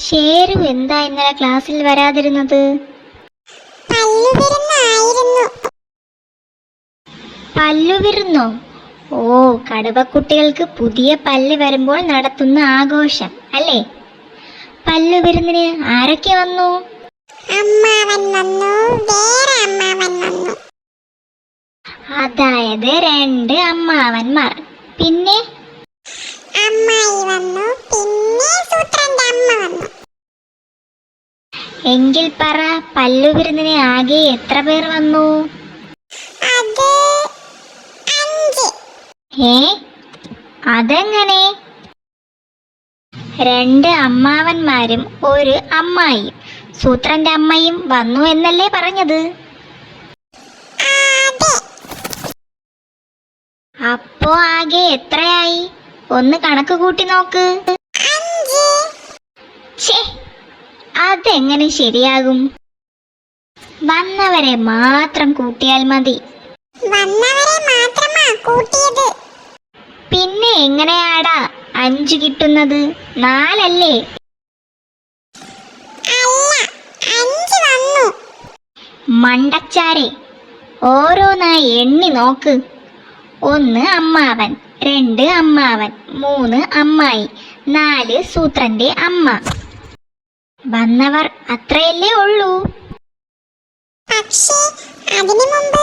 ഷേരു എന്താ ഇന്നലെ ക്ലാസ്സിൽ വരാതിരുന്നത്? പല്ലുവിരുന്നോ? ഓ കടുവക്കുട്ടികൾക്ക് പുതിയ പല്ല് വരുമ്പോൾ നടത്തുന്ന ആഘോഷം അല്ലേ? പല്ലുവിരുന്നിന് ആരൊക്കെ വന്നു? അമ്മാവൻ വന്നു വേറെ അമ്മാവൻ വന്നു. അതായത് രണ്ട് അമ്മാവന്മാർ. പിന്നെ? അമ്മായി വന്നു പിന്നെ സൂത്രന്റെ അമ്മ വന്നു എങ്കിൽ പറ പല്ലുവിരുന്നിന് ആകെ എത്ര പേർ വന്നു? ഏ? അതെങ്ങനെ? രണ്ട് അമ്മാവന്മാരും ഒരു അമ്മായിയും. സൂത്രന്റെ അമ്മയും വന്നു എന്നല്ലേ പറഞ്ഞത്? അപ്പോ ആകെ എത്രയായി? ഒന്ന് കണക്ക് കൂട്ടി നോക്ക് അഞ്ച് ഛേ അതെങ്ങനെ ശരിയാകും? വന്നവരെ മാത്രം കൂട്ടിയാൽ മതി. വന്നവരെ മാത്രമാ കൂട്ടിയത്? പിന്നെ എങ്ങനെയാടാ അഞ്ചു കിട്ടുന്നത്? നാലല്ലേ? മണ്ടച്ചാരെ ഓരോന്നായി എണ്ണി നോക്ക്. ഒന്ന് അമ്മാവൻ രണ്ട് അമ്മാവൻ മൂന്ന് അമ്മായി നാല് സൂത്രന്റെ അമ്മ. വന്നവർ അത്രയല്ലേ ഉള്ളൂ. പക്ഷേ അതിനു മുമ്പ്